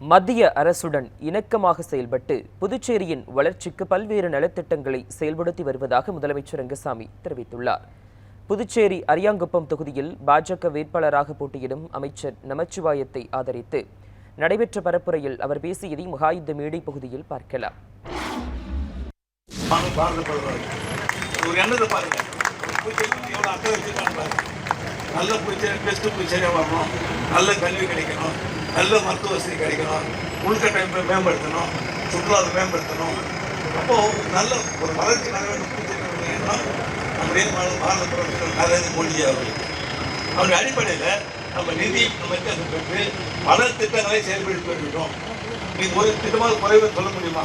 மத்திய அரசுடன் இணக்கமாக செயல்பட்டு புதுச்சேரியின் வளர்ச்சிக்கு பல்வேறு நலத்திட்டங்களை செயல்படுத்தி வருவதாக முதலமைச்சர் ரங்கசாமி தெரிவித்துள்ளார். புதுச்சேரி அரியாங்குப்பம் தொகுதியில் பாஜக வேட்பாளராக போட்டியிடும் அமைச்சர் நமச்சிவாயத்தை ஆதரித்து நடைபெற்ற பரப்புரையில் அவர் பேசியதை மகாயுத்த மேடை பகுதியில் பார்க்கலாம். ஒரு எண்ணத்தை பாருங்க. நல்ல புதுச்சேரி பெஸ்ட் புதுச்சேரியாக வரணும் நல்ல கல்வி கிடைக்கணும். நல்ல மருத்துவ வசதி கிடைக்கணும். உள்கட்டமைப்பை மேம்படுத்தணும். சுற்றுலாவை மேம்படுத்தணும். அப்போ நல்ல ஒரு வளர்ச்சி நட வேண்டும். நம்முடைய பாரத பிரதமர் நரேந்திர மோடி அவர்கள்? அவருடைய அடிப்படையில் நம்ம நிதி நம்ம பெற்று பல திட்டங்களை செயல்படுத்தி வருகிறோம் இது ஒரு திட்டமாக குறைவு சொல்ல முடியுமா?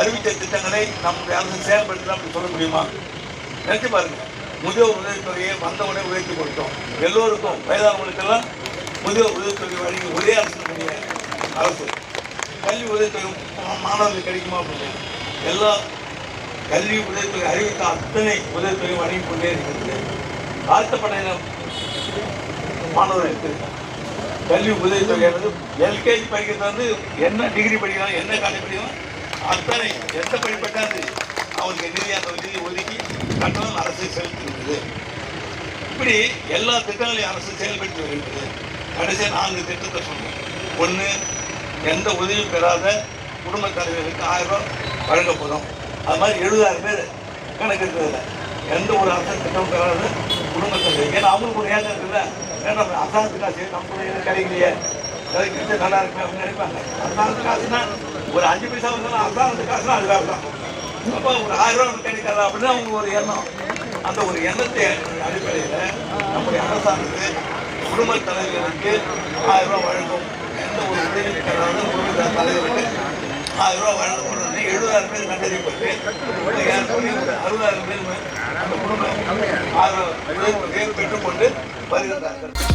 அறிவித்த திட்டங்களை நம்முடைய அரசு செயல்படுத்தலாம் அப்படி சொல்ல முடியுமா? நினைச்சு பாருங்கள் முதியோர் உதவித்தொகையை வந்தவுடனே உயர்த்தி கொடுத்தோம். எல்லோருக்கும் வயதானவங்களுக்கெல்லாம் முதியோர் உதவித்தொகை வழங்கி ஒரே அரசு அரசு. கல்வி உதவித்தொகை மா- மாணவர்களுக்கு கிடைக்குமா அப்படின்னு. எல்லா கல்வி உதவித்தொகை அறிவித்த அத்தனை உதவித்தொகை வழங்கி கொண்டே இருக்கிறது. தாழ்த்தப்பட்ட மாணவர்களுக்கு கல்வி உதவித்தொகையானது எல்கேஜி படிக்கிறது வந்து என்ன டிகிரி படிக்கலாம் என்ன காலேஜ் படிக்கலாம் அத்தனை எந்த படிப்பட்டாது அவருக்கு நிதி அந்த நிதி ஒதுக்கி கட்டணம் அரசு செலுத்துகிறது இப்படி எல்லா திட்டங்களையும் அரசு செயல்பட்டு வருகிறது கடைசியாக நான்கு திட்டத்தை சொன்னோம் ஒன்று எந்த உதவியும் பெறாத குடும்ப தலைவர்களுக்கு ஆயிரம் ரூபாய் வழங்கப்படும் அது மாதிரி எழுபதாயிரம் பேர் கணக்கு இருக்கிறதுல எந்த ஒரு அரசு திட்டம் பெறாத குடும்ப தலைவர். ஏன்னா அவங்களுக்கு ஒரு ஏக்கம் இருக்குல்ல? ஏன்னா நம்ம அரசாங்கத்து காசு நம்ம இது கிடைக்கலையே. கிடைக்கிறது நல்லா இருக்கு அப்படின்னு நினைப்பாங்க. அரசாங்கத்து காசுனா ஒரு அஞ்சு பைசா வந்தாலும் அரசாங்கத்து காசுனா அது வேறு தான் அப்போ ஒரு ஆயிரம் ரூபாய் கிடைக்காது அப்படின்னு அவங்க ஒரு எண்ணம். அந்த ஒரு எண்ணத்தை அடிப்படையில் நம்முடைய அரசாங்கத்து குடும்ப தலைவர்களுக்கு ஆயிரம் ரூபாய் வழங்கும். எந்த ஒரு உதவி பெறாத குடும்ப தலைவருக்கு ஆயிரம் ரூபாய் வழங்கப்படுறது எழுபதாயிரம் பேர் கண்டறியப்பட்டு ஒரு அறுபதாயிரம் பேர் அந்த குடும்பம் ஆயிரம் ரூபாய் உதவி பெற்றுக்கொண்டு வருகிறார்கள்